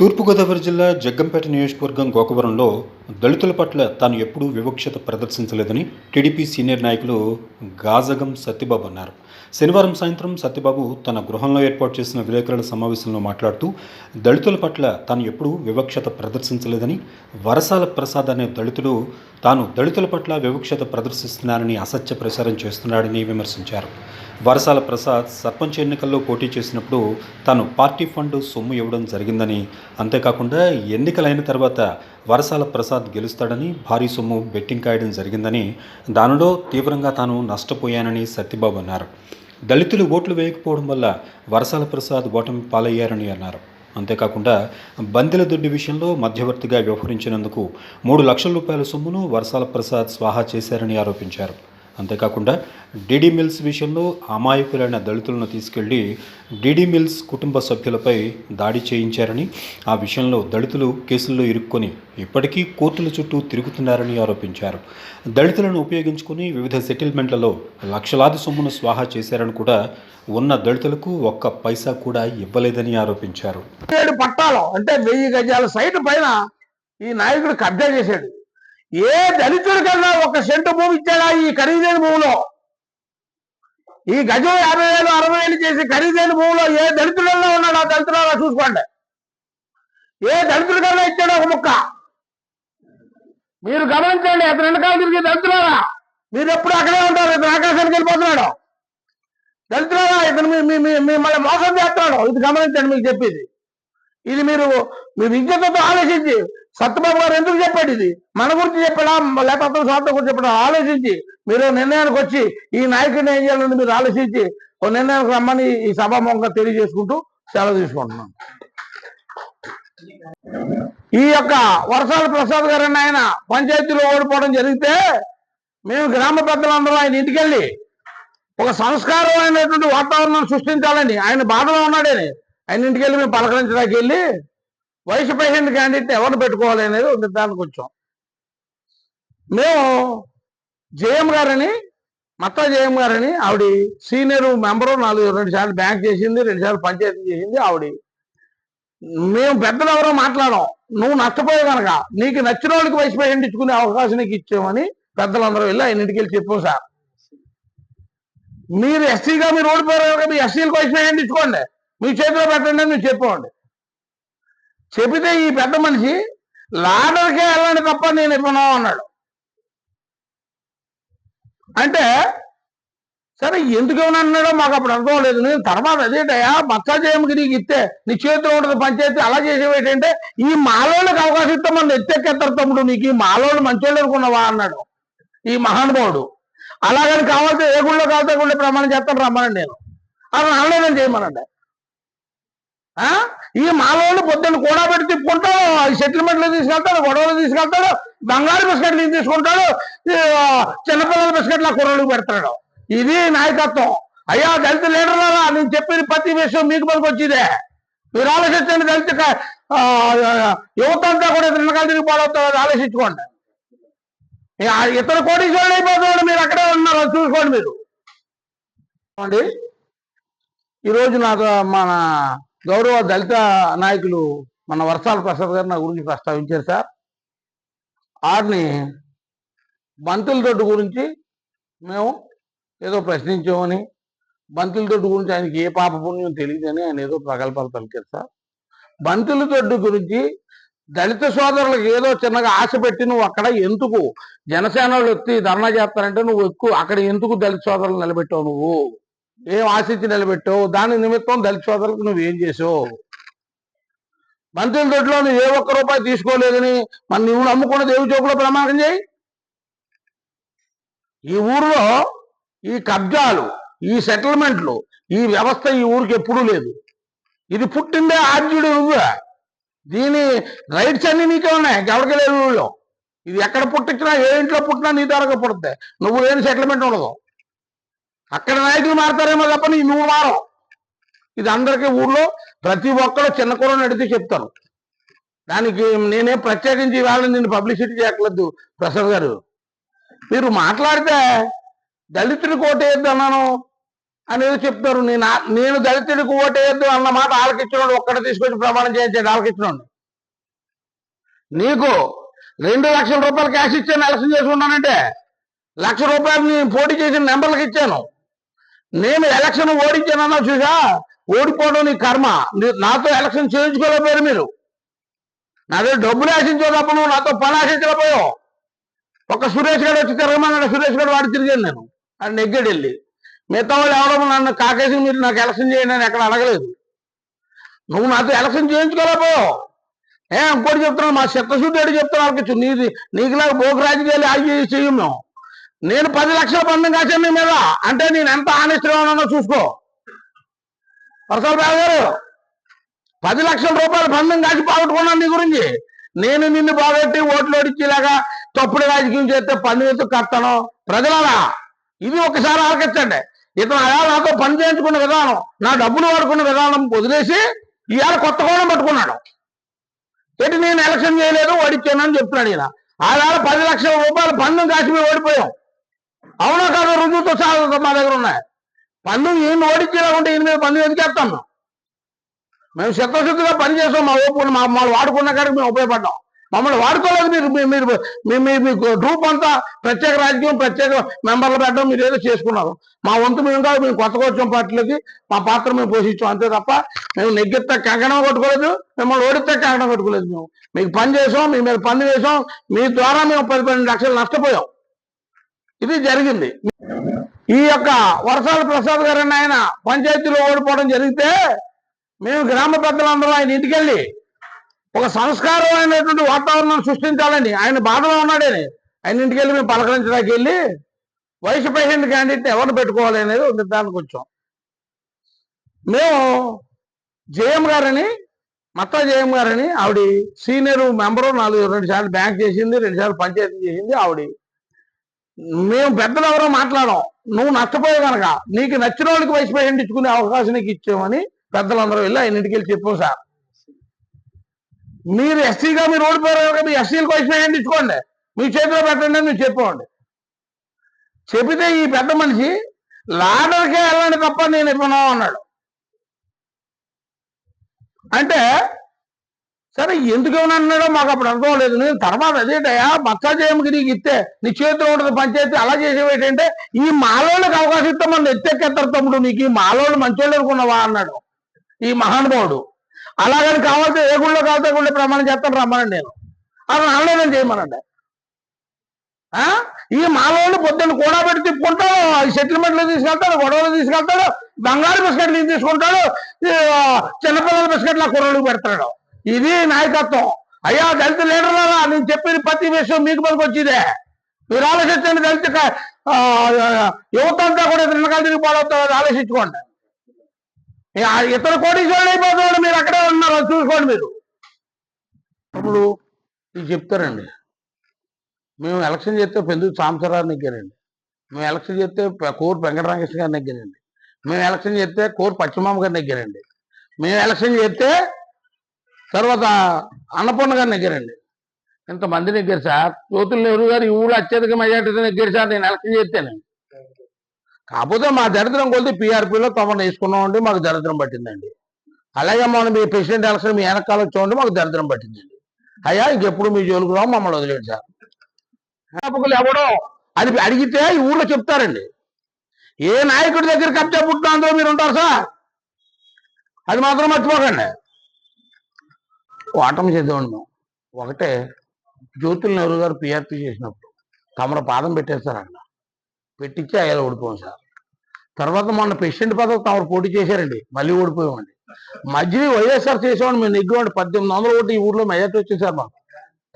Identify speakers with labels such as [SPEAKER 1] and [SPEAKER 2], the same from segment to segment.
[SPEAKER 1] తూర్పుగోదావరి జిల్లా జగ్గంపేట నియోజకవర్గం గోకవరంలో దళితుల పట్ల తాను ఎప్పుడూ వివక్షత ప్రదర్శించలేదని టీడీపీ సీనియర్ నాయకులు గాజగం సత్యబాబు అన్నారు. శనివారం సాయంత్రం సత్యబాబు తన గృహంలో ఏర్పాటు చేసిన విలేకరుల సమావేశంలో మాట్లాడుతూ దళితుల పట్ల తాను ఎప్పుడూ వివక్షత ప్రదర్శించలేదని వరసాల ప్రసాద్ అనే దళితుడు తాను దళితుల పట్ల వివక్షత ప్రదర్శిస్తున్నానని అసత్య ప్రచారం చేస్తున్నాడని విమర్శించారు. వరసాల ప్రసాద్ సర్పంచ్ ఎన్నికల్లో పోటీ చేసినప్పుడు తాను పార్టీ ఫండ్ సొమ్ము ఇవ్వడం జరిగిందని అంతేకాకుండా ఎన్నికలైన తర్వాత వరసాల ప్రసాద్ గెలుస్తాడని భారీ సొమ్ము బెట్టింగ్ కాయడం జరిగిందని దానిలో తీవ్రంగా తాను నష్టపోయానని సత్యబాబు అన్నారు. దళితులు ఓట్లు వేయకపోవడం వల్ల వరసాల ప్రసాద్ ఓటమి పాలయ్యారని అన్నారు. అంతేకాకుండా బందెల దొడ్డి విషయంలో మధ్యవర్తిగా వ్యవహరించినందుకు మూడు లక్షల రూపాయల సొమ్మును వరసాల ప్రసాద్ స్వాహా చేశారని ఆరోపించారు. అంతేకాకుండా డీడీ మిల్స్ విషయంలో అమాయకులైన దళితులను తీసుకెళ్ళి డీడీ మిల్స్ కుటుంబ సభ్యులపై దాడి చేయించారని ఆ విషయంలో దళితులు కేసుల్లో ఇరుక్కొని ఇప్పటికీ కోర్టుల చుట్టూ తిరుగుతున్నారని ఆరోపించారు. దళితులను ఉపయోగించుకుని వివిధ సెటిల్మెంట్లలో లక్షలాది సొమ్మును స్వాహా చేశారని కూడా ఉన్న దళితులకు ఒక్క పైసా కూడా ఇవ్వలేదని ఆరోపించారు.
[SPEAKER 2] ఏడు పట్టాలు అంటే వెయ్యి గజాల సైట్ పైన ఈ నాయకుడు కబ్జా చేశాడు. ఏ దళితుడి కన్నా ఒక సెంటు భూమి ఇచ్చాడా ఈ ఖరీదైన భూమిలో? ఈ గజం యాభై వేలు అరవై వేలు చేసి ఖరీదైన భూమిలో ఏ దళితులలో ఉన్నాడు? ఆ చూసుకోండి. ఏ దళితుడి కన్నా ఇచ్చాడు ఒక ముక్క? మీరు గమనించండి అతను వెనకాల తిరిగి దళితులారా మీరు ఎప్పుడు అక్కడే ఉంటారు ఇతను ఆకాశానికి వెళ్ళిపోతున్నాడు. దళితులారా ఇతను మిమ్మల్ని మోసం చేస్తున్నాడు. ఇది గమనించండి మీకు చెప్పేది. ఇది మీరు మీ విజ్ఞతతో ఆలోచించి సత్యబాబు గారు ఎందుకు చెప్పాడు ఇది? మన గురించి చెప్పాడా లేకపోతే అతని స్వార్థం గురించి చెప్పాడా ఆలోచించి మీరు నిర్ణయానికి వచ్చి ఈ నాయకుడిని ఏం చేయాలని మీరు ఆలోచించి ఒక నిర్ణయానికి రమ్మని ఈ సభాముఖంగా తెలియజేసుకుంటూ సెలవు తీసుకుంటున్నాను ఈ యొక్క వర్షాల ప్రసాద్ గారు ఆయన పంచాయతీలో ఓడిపోవడం జరిగితే మేము గ్రామ పెద్దలందరూ ఆయన ఇంటికెళ్ళి ఒక సంస్కారమైనటువంటి వాతావరణం సృష్టించాలని ఆయన బాధలో ఉన్నాడని ఆయన ఇంటికి వెళ్ళి మేము పలకరించడానికి వెళ్ళి వయసు ప్రెసిడెంట్ క్యాండిడేట్ ఎవరు పెట్టుకోవాలి అనేది ఒక నిర్ధారణకు వచ్చాం. మేము జేఎం గారని మత్తా జయం గారని ఆవిడ సీనియర్ మెంబరు నాలుగు రెండు సార్లు బ్యాంక్ చేసింది రెండు సార్లు పంచాయతీ చేసింది ఆవిడ. మేము పెద్దలు ఎవరో మాట్లాడడం నువ్వు నష్టపోయావు కనుక నీకు నచ్చిన వాళ్ళకి వయసు ప్రెసిడెంట్ ఇచ్చుకునే అవకాశం నీకు ఇచ్చామని పెద్దలందరూ వెళ్ళి ఆయన ఇంటికి వెళ్ళి చెప్పాం సార్. మీరు ఎస్సీగా మీరు ఓడిపోయారు కనుక మీ ఎస్సీలకు వయసు ప్రెసిడెంట్ ఇచ్చుకోండి. మీ చేతిలో పెట్టండి అని మీరు చెప్పండి చెబితే ఈ పెద్ద మనిషి లాడర్కే వెళ్ళండి తప్ప నేను ఇవ్వను అన్నాడు. అంటే సరే ఎందుకు ఏమన్నాడో మాకు అప్పుడు అర్థం లేదు నేను తర్వాత అదేటయా మచ్చా చేయమకి నీకు ఇస్తే నీ చేతిలో ఉంటుంది పంచాయతీ అలా చేసేవేటంటే ఈ మాలోళ్ళకి అవకాశం ఇస్తే మనం ఎత్తెక్కేస్తారు తమ్ముడు నీకు ఈ మాలోళ్ళు మంచోళ్ళు అనుకున్నావా అన్నాడు. ఈ మహానుభావుడు. అలాగని కావాల్సి ఏ గుళ్ళో కావాల్సి గుళ్ళో ప్రమాణం చేస్తాను రమ్మనండి నేను. అలా అనలేదని చేయమనండి. ఈ మాలోళ్ళు పొద్దున్న కూడా పెట్టి తిప్పుకుంటాడు సెటిల్మెంట్లు తీసుకెళ్తాడు గొడవలు తీసుకెళ్తాడు బంగారు బిస్కెట్లు తీసుకుంటాడు చిన్నపిల్లల బిస్కెట్లు కూరలు పెడతాడు. ఇది నాయకత్వం. అయ్యా దళిత లీడర్లారా నేను చెప్పిన ప్రతి విషయం మీకు పనికి వచ్చిదే. మీరు ఆలోచించండి దళిత యువత అంతా కూడా వెనకాల తిరిగి పోవడం ఆలోచించుకోండి. ఇతర కోటీశ్వరులు అయిపోతున్నాడు మీరు అక్కడే ఉన్నారు చూసుకోండి మీరు. అండి ఈరోజు నాకు మన గౌరవ దళిత నాయకులు మన వర్షాల ప్రసాద్ గారు నా గురించి ప్రస్తావించారు సార్. వారిని బంతుల దొడ్డు గురించి మేము ఏదో ప్రశ్నించామని బంతుల దొడ్డు గురించి ఆయనకి ఏ పాప పుణ్యం తెలియదని ఆయన ఏదో ప్రగల్భాలు పలికారు సార్. బంతుల దొడ్డు గురించి దళిత సోదరులకు ఏదో చిన్నగా ఆశ పెట్టి నువ్వు అక్కడ ఎందుకు జనసేన వాళ్ళు వచ్చి ధర్నా చేస్తారంటే నువ్వు ఎక్కువ అక్కడ ఎందుకు దళిత సోదరులు నిలబెట్టావు నువ్వు? ఏం ఆశించి నిలబెట్టావు? దాని నిమిత్తం దళిత సోదరులకు నువ్వు ఏం చేసావు? మంత్రుల దొడ్లో నువ్వు ఏ ఒక్క రూపాయి తీసుకోలేదని మన నువ్వు నమ్ముకున్న దేవి చౌకులో ప్రమాణం చేయి? ఈ ఊర్లో ఈ కబ్జాలు ఈ సెటిల్మెంట్లు ఈ వ్యవస్థ ఈ ఊరికి ఎప్పుడూ లేదు. ఇది పుట్టిందే ఆర్జుడు నువ్వే. దీని రైట్స్ అన్ని నీకే ఉన్నాయి. ఎవరికి లేదు ఊళ్ళో? ఇది ఎక్కడ పుట్టించినా ఏ ఇంట్లో పుట్టినా నీ ద్వారా పుడుతుంది నువ్వు లేని సెటిల్మెంట్ ఉండదు. అక్కడ నాయకులు మారతారేమో తప్ప నువ్వు మారవు. ఇది అందరికీ ఊళ్ళో ప్రతి ఒక్కరు చిన్న కూర నడితే చెప్తారు. దానికి నేనేం ప్రత్యేకించి ఇవాళ నేను పబ్లిసిటీ చేయట్లేదు ప్రసాద్ గారు. మీరు మాట్లాడితే దళితుడి ఓటేయద్దు అన్నాను అనేది చెప్తారు. నేను నేను దళితుడికి ఓటేయద్దు అన్న మాట ఆలకించినోడు ఒక్కడ తీసుకొచ్చి ప్రమాణం చేయించండి ఇచ్చినోడు నీకు రెండు లక్షల రూపాయలు క్యాష్ ఇచ్చాను ఎలక్షన్ చేసుకున్నానంటే లక్ష రూపాయలు నేను పోటీ చేసిన నెంబర్లకు ఇచ్చాను. నేను ఎలక్షన్ ఓడించానన్నా చూసా ఓడిపోవడం నీ కర్మ. నాతో ఎలక్షన్ చేయించుకోలేకపోయారు మీరు. నా దగ్గర డబ్బులు ఆశించేటప్పుడు నువ్వు నాతో పని ఆశించలేకపోయావు ఒక సురేష్ గారు వచ్చి తిరగమన్నాడు సురేష్ గారు వాడి తిరిగాను నేను. అది నెగ్గాడు వెళ్ళి. మిగతా వాళ్ళు ఎవరో నన్ను కాకేసి మీరు నాకు ఎలక్షన్ చేయండి అని ఎక్కడ అడగలేదు. నువ్వు నాతో ఎలక్షన్ చేయించుకోలేకపోయావు ఏ ఇంకోటి చెప్తున్నాను మా చిత్తశుద్ధి చెప్తున్నా నీది నీకులాగా భోగ రాజకీయాలు ఆగి చెయ్యం మేము. నేను పది లక్షల బంధం కాసాను నీ మీద. అంటే నేను ఎంత ఆనెస్ట్గా ఉన్నానో చూసుకో. వరసాల గారు పది లక్షల రూపాయల బంధం కాసి పోగొట్టుకున్నాను నీ గురించి. నేను నిన్ను బాగొట్టి ఓట్లు ఓడించేలాగా తప్పుడు రాజకీయం చేస్తే పన్ను ఎత్తు కట్టను? ప్రజలారా ఇది ఒకసారి ఆలకించండి. ఇతను అలా నాతో పని చేయించుకున్న విధానం నా డబ్బులు వాడుకున్న విధానం వదిలేసి ఇవాళ కొత్త కోణం పట్టుకున్నాడు. ఏంటి నేను ఎలక్షన్ చేయలేదు ఓడిచ్చానని చెప్తున్నాడు ఈయన. ఆవేళ పది లక్షల రూపాయలు పన్ను కాసి మేము ఓడిపోయాం. అవునా కాదు? రుజువుతో సాగు మా దగ్గర ఉన్నాయి. పన్ను ఈయన ఓడించేలా ఉంటే ఈయన మీద పన్ను ఎందుకేస్తాం మేము మేము చిత్తశుద్ధిగా పనిచేసాం మా ఓపు మా మమ్మల్ని వాడుకున్న కాడికి మేము ఉపయోగపడ్డాం. మమ్మల్ని వాడుకోలేదు మీరు మీ- మీరు మీ- మీకు గ్రూప్ అంతా ప్రత్యేక రాజకీయం ప్రత్యేక మెంబర్లు పెట్టడం మీరు ఏదో చేసుకున్నారు. మా వంతు మేము కాదు మేము కొత్తగా వచ్చాం పార్టీలకి మా పాత్ర మేము పోషించాం. అంతే తప్ప మేము నెగ్గితే కంకణం కొట్టుకోలేదు మిమ్మల్ని ఓడితే కంకణం కొట్టుకోలేదు మేము. మీకు పని చేసాం మీ మీద పని చేసాం మీ ద్వారా మేము పది పన్నెండు లక్షలు నష్టపోయాం. ఇది జరిగింది. ఈ యొక్క వరసాల ప్రసాద్ గారు ఆయన పంచాయతీలో ఓడిపోవడం జరిగితే మేము గ్రామ పెద్దలందరూ ఆయన ఇంటికెళ్ళి ఒక సంస్కారమైనటువంటి వాతావరణం సృష్టించాలని ఆయన బాధలో ఉన్నాడని ఆయన. ఇంటికి వెళ్ళి మేము పలకరించడానికి వెళ్ళి వయసు పేషెంట్ క్యాండిడేట్ ఎవరు పెట్టుకోవాలి అనేది నిర్ధారణకు వచ్చాం. మేము జేఎం గారని మత్తా జేఎం గారని ఆవిడ సీనియర్ మెంబరు నాలుగు రెండు సార్లు బ్యాంక్ చేసింది రెండు సార్లు పంచాయతీ చేసింది ఆవిడ మేము పెద్దలు ఎవరో మాట్లాడడం. నువ్వు నష్టపోయావు కనుక నీకు నచ్చిన వాళ్ళకి వైస్ ప్రెసిడెంట్ ఇచ్చుకునే అవకాశం నీకు ఇచ్చామని పెద్దలందరూ వెళ్ళి ఆయన ఇంటికి వెళ్ళి చెప్పాం సార్. మీరు ఎస్సీగా మీరు ఓడిపోయారు కనుక మీ ఎస్సీలకు వైస్ ప్రెసిడెంట్ ఇచ్చుకోండి. మీ చేతిలో పెట్టండి అని మీరు చెప్పండి చెబితే ఈ పెద్ద మనిషి లాడర్కే వెళ్ళండి తప్ప నేను ఇవ్వను అన్నాడు. అంటే సరే ఎందుకు అన్నాడో మాకు అప్పుడు అర్థం లేదు నేను తర్వాత అదేటయా మచ్చా జయమ్మకి నీకు ఇస్తే నీ చేతిలో ఉంటుంది పంచాయతీ అలా చేసేవేటంటే ఈ మాలోళ్ళకి అవకాశం ఇస్తే మనం ఎత్తెక్కెత్తారు తమ్ముడు నీకు ఈ మాలోళ్ళు మంచోళ్ళు అనుకున్నావా అన్నాడు. ఈ మహానుభావుడు. అలాగని కావాల్సి ఏ గుళ్ళో కావాల్సే గుళ్ళో ప్రమాణం చేస్తాను రమ్మనండి నేను. అది ఆన్లైన్ చేయమనండి. ఆ? ఈ మాలోళ్ళు పొద్దున్న కూడా పెట్టి తిప్పుకుంటాడు సెటిల్మెంట్లు తీసుకెళ్తాడు గొడవలు తీసుకెళ్తాడు బంగారు బిస్కెట్లు తీసుకుంటాడు ఈ, చిన్నపిల్లల బిస్కెట్లు ఆ కుర్రలు పెడతాడు. ఇది నాయకత్వం. అయ్యా దళిత లీడర్లారా నేను చెప్పిన ప్రతి విషయం మీకు పనికి మీరు ఆలోచించండి దళిత యువత అంతా కూడా వెనకాల తిరిగి పాడవుతుంది ఆలోచించుకోండి. ఇతర కోటీశ్వరుడు అయిపోతున్నాడు మీరు అక్కడే ఉన్నారు చూసుకోండి మీరు. ఇప్పుడు ఇది చెప్తారండి. మేము ఎలక్షన్ చేస్తే పెందు సాంబశివరావు నెగ్గారండి మేము ఎలక్షన్ చేస్తే కోరు వెంకటరామకృష్ణ గారు నెగ్గారండి మేము ఎలక్షన్ చేస్తే కోరు పశ్చిమామ గారు నెగ్గారండి మేము ఎలక్షన్ చేస్తే తర్వాత అన్నపూర్ణ గారు నెగ్గారండి ఇంతమంది నెగ్గారు సార్? జ్యోతుల నెహ్రూ గారు ఈ ఊళ్ళో అత్యధిక మెజార్టీతో నెగ్గారు సార్ నేను ఎలక్షన్ చేస్తాను. కాకపోతే మా దరిద్రం కొద్ది పీఆర్పీలో తమను వేసుకున్నామండి మాకు దరిద్రం పట్టిందండి. అలాగే మనం మీ ప్రెసిడెంట్ ఎలక్షన్ మీ వెనకాల వచ్చామండి మాకు దరిద్రం పట్టిందండి. అయ్యా ఇంకెప్పుడు మీ జోలుకు రావు మమ్మల్ని వదిలేడు సార్. జ్ఞాపకులు ఎవడో? అది అడిగితే ఈ ఊళ్ళో చెప్తారండి. ఏ నాయకుడి దగ్గర కబ్జా పుట్టినా అందులో మీరు ఉంటారు సార్? అది మాత్రం మర్చిపోకండి. ఓటమి చేద్దామండి మేము. ఒకటే జ్యోతుల నెహ్రూ గారు పిఆర్పి చేసినప్పుడు తమరు పాదం పెట్టేస్తారు అక్కడ పెట్టించి అయ్యాలి ఓడిపోయాం సార్. తర్వాత మొన్న ప్రెసిడెంట్ పదవి తమరు పోటీ చేశారండి. మళ్ళీ ఓడిపోయామండి. మధ్యలో వైఎస్ఆర్ చేసేవాడిని మేము నెగ్గువాడి పద్దెనిమిది వందల ఓటు ఈ ఊర్లో మెజార్టీ వచ్చేసారు మాకు.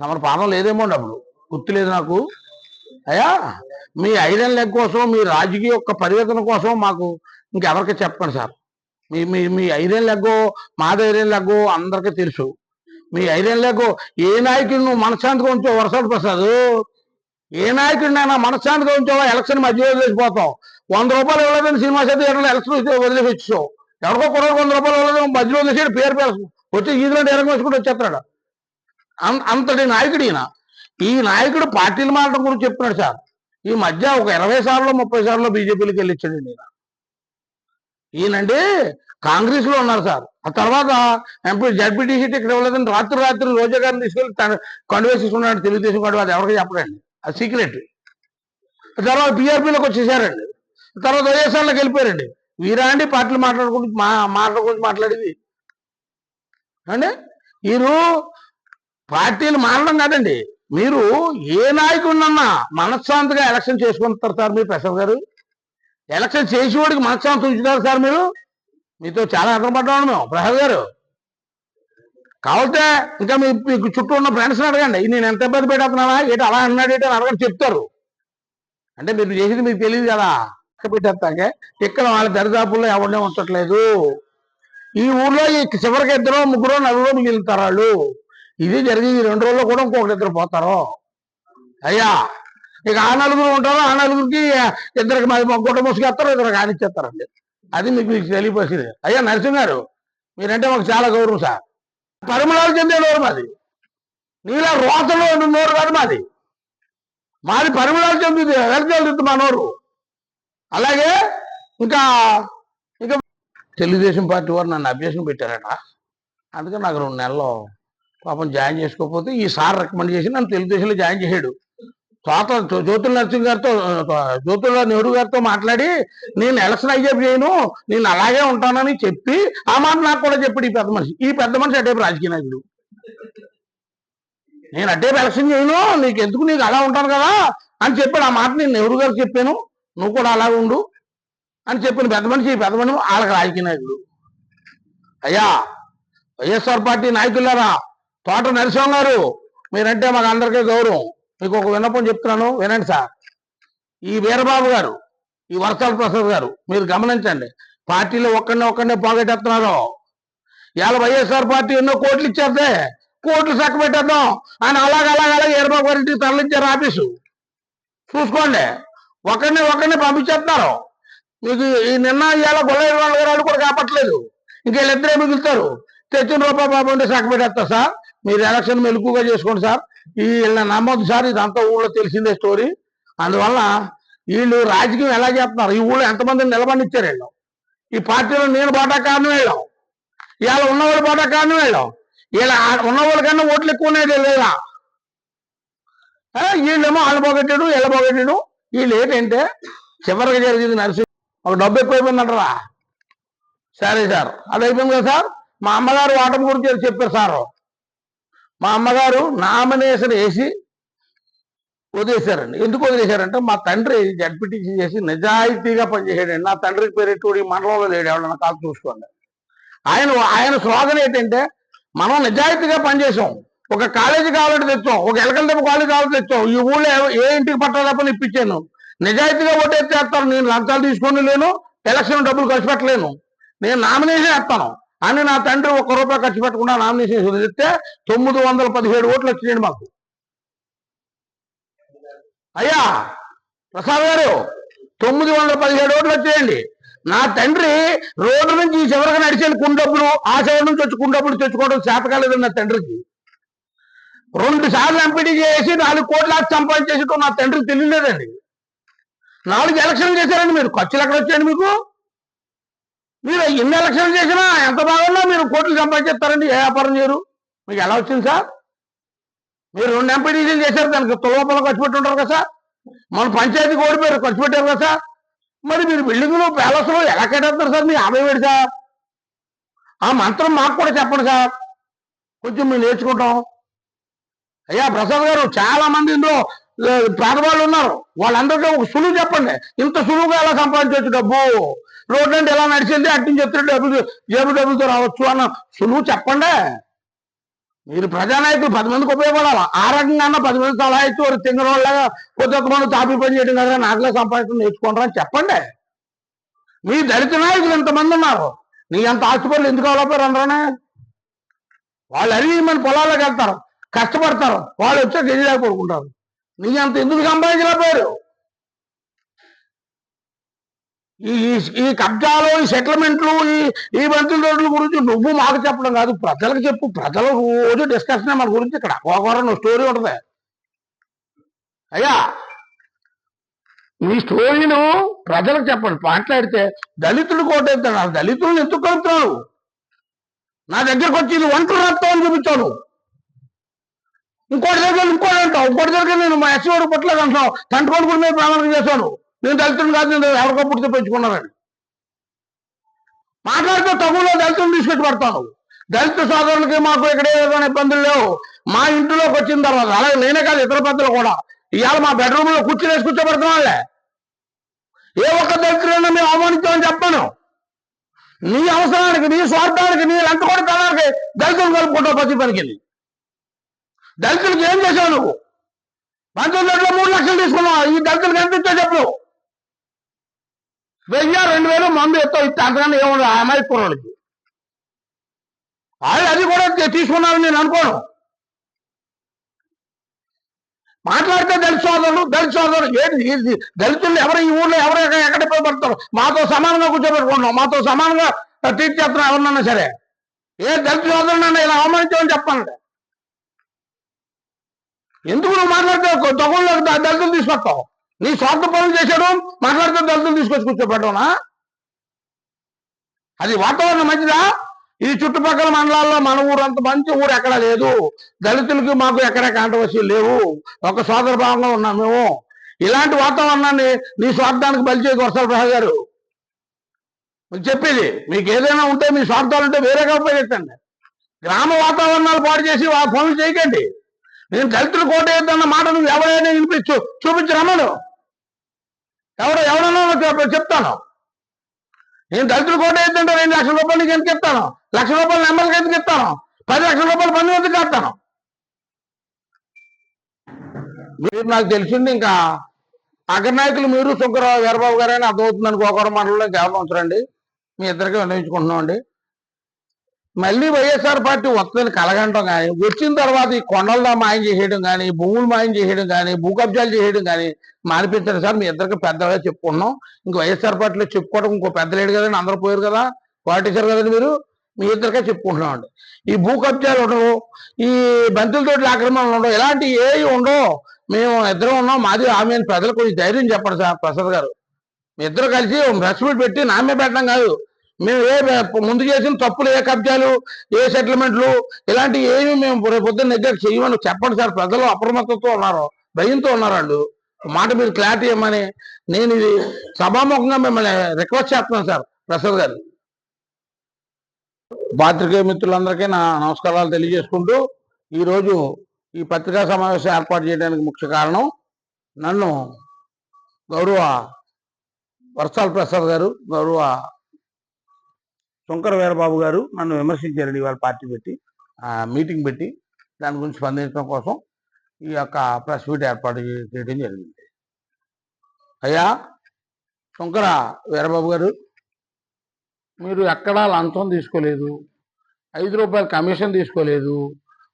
[SPEAKER 2] తమరు పాదం లేదేమో అండి అప్పుడు. గుర్తు లేదు నాకు. అయ్యా మీ ఐరన్ లెగ్ కోసం మీ రాజకీయ యొక్క పరివర్తన కోసం మాకు ఇంకెవరికి చెప్పండి సార్. మీ మీ మీ ఐరన్ లెగ్గో మాది ఐరన్ లెగ్గో అందరికీ తెలుసు. మీ ఐరన్ లెగ్గో ఏ నాయకుడు నువ్వు మనశ్శాంతిగా ఉంచావు? వరసడు ప్రసాద్. ఏ నాయకుడినైనా మనశ్శాంతిగా ఉంచావా? ఎలక్షన్ మధ్యలో వదిలేసిపోతాం వంద రూపాయలు ఇవ్వలేదని సినిమా చేతి ఎలక్షన్ వస్తే వదిలేసి వచ్చావు ఎవరికో కూడా వంద రూపాయలు ఇవ్వలేదు మధ్యలో వదిలేసాడు పేరు పేరు వచ్చి ఈదులో ఎరగ వేసుకుంటూ వచ్చేస్తాడు. అంతటి నాయకుడు ఈయన ఈ నాయకుడు పార్టీలు మారడం గురించి చెప్తున్నాడు సార్. ఈ మధ్య ఒక ఇరవై సార్లు ముప్పై సార్లు బీజేపీకి వెళ్ళిచ్చాడండి ఈయన. ఈయనండి కాంగ్రెస్లో ఉన్నారు సార్. ఆ తర్వాత ఎంపీ జడ్పీటీ సీట్ ఇక్కడ ఇవ్వలేదని రాత్రి రాత్రి రోజా గారిని తీసుకెళ్ళి తన కండువేసేసుకున్నాడు తెలుగుదేశం కండు అది ఎవరికి చెప్పడండి అది సీక్రెట్. తర్వాత బీఆర్పీలోకి వచ్చేసారండి. తర్వాత వైఎస్ఆర్లోకి వెళ్ళిపోయారండి. వీరాండి పాటలు పార్టీలు మాట్లాడుకుంటూ మా మాటల గురించి మాట్లాడేది. అండి? మీరు పార్టీలు మారడం కాదండి. మీరు ఏ నాయకుడినన్నా మనశ్శాంతిగా ఎలక్షన్ చేసుకుంటారు సార్ మీరు ప్రసాద్ గారు? ఎలక్షన్ చేసేవాడికి మనశ్శాంతి ఉంచుతారు సార్ మీరు? మీతో చాలా అర్థపడ్డాము మేము ప్రసాద్ గారు. కాకపోతే ఇంకా మీ మీకు చుట్టూ ఉన్న ఫ్రెండ్స్ని అడగండి. నేను ఎంత ఇబ్బంది పెట్టేస్తున్నానా ఏంటి అలా అన్నాడు ఏంటి అని అడగండి చెప్తారు. అంటే మీరు చేసేది మీకు తెలియదు కదా పెట్టేస్తాకే ఇక్కడ వాళ్ళ దరిదాపుల్లో ఎవరినే ఉంచట్లేదు. ఈ ఊర్లో ఈ చివరికి ఇద్దరు ముగ్గురు నలుగురు మిగులుతారు వాళ్ళు. ఇది జరిగింది ఈ రెండు రోజుల్లో కూడా ఇంకొకటి ఇద్దరు పోతారు. అయ్యా ఇక ఆ నలుగురు ఉంటారు ఆ నలుగురికి ఇద్దరికి మరి మొగ్గొట్ట ముసుగేస్తారు ఇద్దరు కానిచ్చేస్తారండి అది మీకు మీకు తెలియపరిచింది. అయ్యా నరసింహ గారు మీరంటే మాకు చాలా గౌరవం సార్. పరిమళాలు చెందే నోరు మాది. నీలా రోతలో ఉన్న నోరు కాదు మాది. మాది పరిమళాలు చెందుతుంది వెళ్తుంది మా నోరు. అలాగే ఇంకా ఇంకా తెలుగుదేశం పార్టీ వారు నన్ను అభ్యర్థన పెట్టారట. అందుకని నాకు రెండు నెలలు పాపం జాయిన్ చేసుకోకపోతే ఈ సార్ రికమెండ్ చేసి నన్ను తెలుగుదేశంలో జాయిన్ చేశాడు. తోట జ్యోతుల నరసింహ గారితో జ్యోతుల నెహ్రూ గారితో మాట్లాడి నేను ఎలక్షన్ అయ్యేపు చేయను నేను అలాగే ఉంటానని చెప్పి ఆ మాట నాకు కూడా చెప్పాడు ఈ పెద్ద మనిషి. ఈ పెద్ద మనిషి అటేపు రాజకీయ నాయకుడు. నేను అటేపు ఎలక్షన్ చేయను నీకు ఎందుకు నీకు అలా ఉంటాను కదా అని చెప్పాడు. ఆ మాట నేను నెహ్రూ గారికి చెప్పాను. నువ్వు కూడా అలా ఉండు అని చెప్పిన పెద్ద మనిషి ఈ పెద్ద మనిషి వాళ్ళకి రాజకీయ నాయకుడు. అయ్యా వైఎస్ఆర్ పార్టీ నాయకులారా తోట నరసింహ గారు మీరంటే మాకు అందరికీ గౌరవం. మీకు ఒక విన్నపం చెప్తున్నాను వినండి సార్. ఈ వీరబాబు గారు ఈ వర్షాల ప్రసాద్ గారు మీరు గమనించండి. పార్టీలో ఒక్కడినే ఒక్కడినే పోగొట్టేస్తున్నారు. ఇవాళ వైఎస్ఆర్ పార్టీ ఎన్నో కోట్లు ఇచ్చేస్తే కోట్లు చక్క పెట్టేద్దాం ఆయన అలాగ అలాగ అలాగే వీరబాబు గారి ఇంటికి తరలించారు ఆఫీసు. చూసుకోండి. ఒకరిని ఒకరిని పంపించేస్తున్నారు. మీకు ఈ నిన్న ఇవాళ గొల్లయ్య వాళ్ళు కూడా కాపట్లేదు ఇంకెళ్ళిద్దరే మిగులుతారు. తెచ్చిన రూపాయి బాబు ఉంటే పెట్టేస్తారు సార్. మీరు ఎలక్షన్ మెలుకుగా చేసుకోండి సార్. వీళ్ళ నమ్మొద్దు సార్ ఇదంతా ఊళ్ళో తెలిసిందే స్టోరీ అందువల్ల వీళ్ళు రాజకీయం ఎలా చేస్తున్నారు? ఈ ఊళ్ళో ఎంతమందిని నిలబడిచ్చారు వీళ్ళు? ఈ పార్టీలో నేను బాటా కారణం వెళ్ళాం. ఇవాళ ఉన్నవాళ్ళు బాటా కారణం వెళ్ళాం. ఇలా ఉన్నవాళ్ళ కన్నా ఓట్లు ఎక్కువ ఉన్నాయి లేదా వీళ్ళేమో వాళ్ళు పోగొట్టాడు వీళ్ళ పోగొట్టాడు వీళ్ళు ఏంటంటే చివరికి జరిగింది నర్సింగ్ ఒక డబ్బు ఎక్కువైపోయిందంటారా? సరే సార్ అది అయిపోయింది కదా సార్? మా అమ్మగారు ఓటమి గురించి చెప్పారు సారు. మా అమ్మగారు నామినేషన్ వేసి వదిలేశారండి. ఎందుకు వదిలేశారంటే మా తండ్రి జడ్పీటీసీ చేసి నిజాయితీగా పనిచేసాడండి నా తండ్రికి పేరు మండలంలో లేడు ఎవడన్నా కాదు చూసుకోండి. ఆయన ఆయన స్లోగన్ ఏంటంటే మనం నిజాయితీగా పనిచేసాం. ఒక కాలేజీ కావాలంటే తెచ్చాం ఒక ఎలకల దెబ్బ కాలేజీ కావాలంటే తెచ్చాం. ఈ ఊళ్ళో ఏ- ఇంటికి పట్టాలని ఇప్పించాను. నిజాయితీగా ఓటేస్తారు నేను లంచాలు తీసుకొని లేను ఎలక్షన్ డబ్బులు ఖర్చు పెట్టలేను. నేను నామినేషన్ వేస్తాను. అని నా తండ్రి ఒక్క రూపాయి ఖర్చు పెట్టకుండా నామినేషన్ వదిలిస్తే తొమ్మిది వందల పదిహేడు ఓట్లు వచ్చినాయండి మాకు. అయ్యా ప్రసాద్ గారు తొమ్మిది వందల పదిహేడు ఓట్లు వచ్చేయండి. నా తండ్రి రోడ్డు నుంచి ఈ చివరికి నడిచేది కుండబ్బులు ఆ చివరి నుంచి వచ్చి కుండబ్బులు తెచ్చుకోవడం చేతకాలేదు నా తండ్రికి. రెండు సార్లు ఎంపీటీ చేసి నాలుగు కోట్ల సంపాదించేసి నా తండ్రికి తెలియలేదండి. నాలుగు ఎలక్షన్ చేశారండి మీరు. ఖర్చులు ఎక్కడ వచ్చాయండి మీకు? మీరు ఎన్ని ఎలక్షన్లు చేసినా ఎంత బాగున్నా మీరు కోట్లు సంపాదిస్తారండి ఏ వ్యాపారం చేయరు. మీకు ఎలా వచ్చింది సార్? మీరు రెండు ఎంపీటీసీలు చేశారు దానికి తులవపల ఖర్చు పెట్టి ఉంటారు కదా సార్. మన పంచాయతీ ఓడిపోయారు ఖర్చు పెట్టారు కదా సార్. మరి మీరు బిల్డింగ్లు ప్యాలెస్లు ఎలా కట్టేస్తారు సార్? మీ యాభై వేడు సార్? ఆ మంత్రం మాకు కూడా చెప్పండి సార్. కొంచెం మేము నేర్చుకుంటాం. అయ్యా ప్రసాద్ గారు చాలా మంది ఇందులో పేదవాళ్ళు ఉన్నారు. వాళ్ళందరికీ ఒక సులువు చెప్పండి. ఇంత సులువుగా ఎలా సంపాదించవచ్చు డబ్బు? రోడ్డు అంటే ఎలా నడిచింది? అటు నుంచి డబ్బులు జేబు డబ్బులతో రావచ్చు అన్న సులువు చెప్పండి. మీరు ప్రజానాయకులు పది మందికి ఉపయోగపడాలి? ఆ రకంగా అన్న పది మంది సలహా ఇచ్చి ఒక తింగరోళ్ళగా కొద్ది మంది తాపి పని చేయడం కదా నాకులే సంపాదించడం నేర్చుకుంటారని అని చెప్పండి. మీ దళిత నాయకులు ఎంతమంది ఉన్నారు? నీ అంత ఆస్తిపరులు ఎందుకు అవలపోయారు అందరనే వాళ్ళు అరిగి మన పొలాల్లోకి వెళ్తారు కష్టపడతారు వాళ్ళు వచ్చే గదిలాగా పడుకుంటారు. నీ అంత ఎందుకు సంపాదించలేకపోయారు ఈ ఈ- ఈ కబ్జాలు ఈ సెటిల్మెంట్లు ఈ ఈ బంతుల రోడ్ల గురించి నువ్వు మాకు చెప్పడం కాదు ప్రజలకు చెప్పు. ప్రజలు రోజు డిస్కషన్ మన గురించి ఇక్కడ. ఒకవారం స్టోరీ ఉంటుంది. అయ్యా మీ స్టోరీను ప్రజలకు చెప్పండి. మాట్లాడితే దళితులు ఆ దళితులను ఎందుకు కలుపుతున్నావు నా దగ్గరకు వచ్చి ఇది ఒంటరి రక్తం అని చూపించాను. ఇంకోటి దగ్గర ఇంకోటి అంటావు. ఇంకోటి దగ్గర నేను మా ఎస్సీ వాడు పుట్టలేదు అంటావు తండ్రి కొడుకుని మీద చేశాను. నేను దళితుని కాదు నేను ఎవరికో పుడితే పెంచుకున్నానని. మాట్లాడితే తగులో దళితులు తీసుకెట్టి పడతాను దళిత సోదరులకి మాకు ఇక్కడ ఏదైనా ఇబ్బందులు లేవు. మా ఇంటిలోకి వచ్చిన తర్వాత అలాగే నేనే కాదు ఇతర పెద్దలు కూడా. ఇవాళ మా బెడ్రూమ్లో కూర్చుని వేసి వాళ్ళే ఏ ఒక్క దళితులైనా మేము అవమానించామని చెప్పాను. నీ అవసరానికి నీ స్వార్థానికి నీ లంట కూడా తనానికి దళితులు కలుపుకుంటావు ప్రతి పనికి దళితులకు ఏం చేశావు నువ్వు? పంతొమ్మిది మూడు లక్షలు తీసుకున్నావు? ఈ దళితులకు ఎంత ఇచ్చా చెప్పు. వెయ్యి రెండు వేలు మందు ఎత్తావు ఇస్తే అంతకన్నా ఏముండదు ఆ అమ్మాయి కుర్రోళ్ళకి వాళ్ళు అది కూడా తీసుకున్నారు నేను అనుకోను. మాట్లాడితే దళిత సోదరులు దళిత సోదరులు ఏంటి దళితులు ఎవరు? ఈ ఊళ్ళో ఎవరు ఎక్కడ పోయి పడతారు? మాతో సమానంగా కూర్చోబెట్టుకుంటున్నాం. మాతో సమానంగా ట్రీట్ చేస్తున్నాం ఎవరినన్నా సరే. ఏ దళిత సోదరునన్నా ఇలా అవమానించమని చెప్పాలంటే ఎందుకు నువ్వు మాట్లాడితే దొంగలు దళితులు తీసుకొస్తావు? నీ స్వార్థ పనులు చేశాడు మాట్లాడితే దళితులు తీసుకొచ్చి కూర్చోబెట్టవునా? అది వాతావరణం మంచిదా? ఈ చుట్టుపక్కల మండలాల్లో మన ఊరు అంత మంచి ఊరు ఎక్కడా లేదు. దళితులకి మాకు ఎక్కడ కాంట్రవర్సీలు లేవు. ఒక సోదర భావంగా ఉన్నాం మేము. ఇలాంటి వాతావరణాన్ని నీ స్వార్థానికి బలి చేయకు వరసల ప్రసాద్ గారు. చెప్పేది మీకు ఏదైనా ఉంటే మీ స్వార్థాలు ఉంటే వేరేగా ఉపయోగించండి గ్రామ వాతావరణాలు పాడు చేసి ఆ పనులు చేయకండి. నేను దళితులు కోట వేద్దన్న మాట నువ్వు ఎవరైనా వినిపించు చూపించు రమ్మను ఎవరు ఎవడన్నా చెప్తాను. నేను దళితులు కోట వేద్దంటే రెండు లక్షల రూపాయలు నీకు ఎందుకు ఇస్తాను? లక్ష రూపాయలు నెంబర్కి ఎందుకు ఇస్తాను? పది లక్షల రూపాయలు పని ఎందుకు కడతాను? మీరు నాకు తెలిసింది ఇంకా అగ్రనాయకులు మీరు శంకరరావు వీరబాబు గారైనా అర్థమవుతుందని గోకవరం మండలంలో కేవలం ఉంచరండి. మీ ఇద్దరికి విన్నవించుకుంటున్నాం అండి మళ్ళీ వైఎస్ఆర్ పార్టీ వస్తుందని కలగంటం కానీ వచ్చిన తర్వాత ఈ కొండల్లో మాయం చేసేయడం కానీ భూములు మాయం చేసేయడం కానీ భూ కబ్జాలు చేయడం కానీ మానిపించండి సార్. మీ ఇద్దరికి పెద్దగా చెప్పుకున్నాం ఇంక వైఎస్ఆర్ పార్టీలో చెప్పుకోవడం ఇంకో పెద్ద లేడు కదండి అందరూ పోయారు కదా పాటించారు కదండి మీరు. మీ ఇద్దరికే చెప్పుకుంటున్నాం అండి ఈ భూ కబ్జాలు ఉండవు ఈ బంతులతోటి ఆక్రమణలు ఉండవు ఇలాంటి ఏవి ఉండవు మేము ఇద్దరం ఉన్నాం. మాది ఆమె ప్రజలకు కొంచెం ధైర్యం చెప్పండి సార్ ప్రసాద్ గారు. మీ ఇద్దరు కలిసి ప్రెస్ మీట్ పెట్టి నామే పెట్టడం కాదు. మేము ఏ ముందు చేసిన తప్పులు ఏ కబ్జాలు ఏ సెటిల్మెంట్లు ఇలాంటి ఏమి మేము రేపు పొద్దున్న చేయమని చెప్పండి సార్. ప్రజలు అప్రమత్తతో ఉన్నారు భయంతో ఉన్నారు వాళ్ళు. మాట మీద క్లారిటీ ఇవ్వమని నేను ఇది సభాముఖంగా మిమ్మల్ని రిక్వెస్ట్ చేస్తున్నాను సార్ ప్రసాద్ గారు. పాత్రికేయ మిత్రులందరికీ నా నమస్కారాలు తెలియజేసుకుంటూ ఈరోజు ఈ పత్రికా సమావేశం ఏర్పాటు చేయడానికి ముఖ్య కారణం నన్ను గౌరవ వర్షాల ప్రసాద్ గారు గౌరవ శంకర వీరబాబు గారు నన్ను విమర్శించారండి ఇవాళ పార్టీ పెట్టి మీటింగ్ పెట్టి దాని గురించి స్పందించడం కోసం ఈ యొక్క ప్రెస్ మీట్ ఏర్పాటు చేయడం జరిగింది. అయ్యా శంకర వీరబాబు గారు మీరు ఎక్కడా లంచం తీసుకోలేదు ఐదు రూపాయల కమిషన్ తీసుకోలేదు